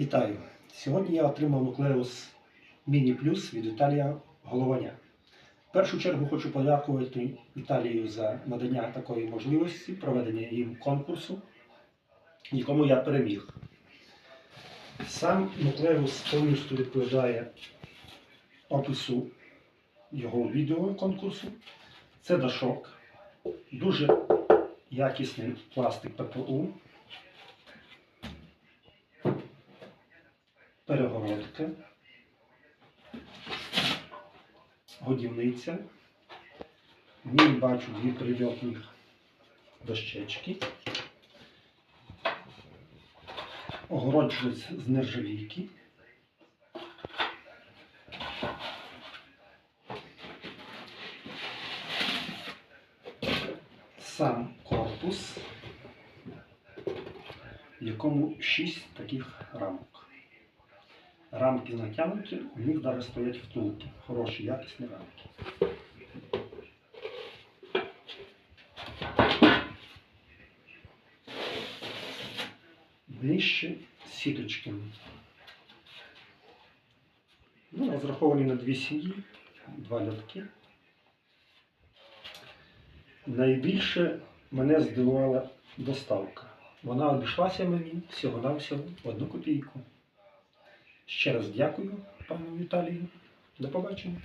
Вітаю! Сьогодні я отримав нуклеус Міні Плюс від Віталія Голованя. В першу чергу хочу подякувати Віталію за надання такої можливості проведення їм конкурсу, якому я переміг. Сам нуклеус повністю відповідає опису його відео конкурсу. Це дашок, дуже якісний пластик ППУ. Перегородка, годівниця. В ній бачу дві прильотні дощечки. Огороджується з нержавійки. Сам корпус, в якому шість таких рамок. Рамки натягнуті, у них навіть стоять втулки. Хороші, якісні рамки. Нижче сіточки. Ну, розраховані на дві сім'ї, два льотки. Найбільше мене здивувала доставка. Вона обійшлася мені всього-навсього в одну копійку. Ще раз дякую пану Віталію. До побачення.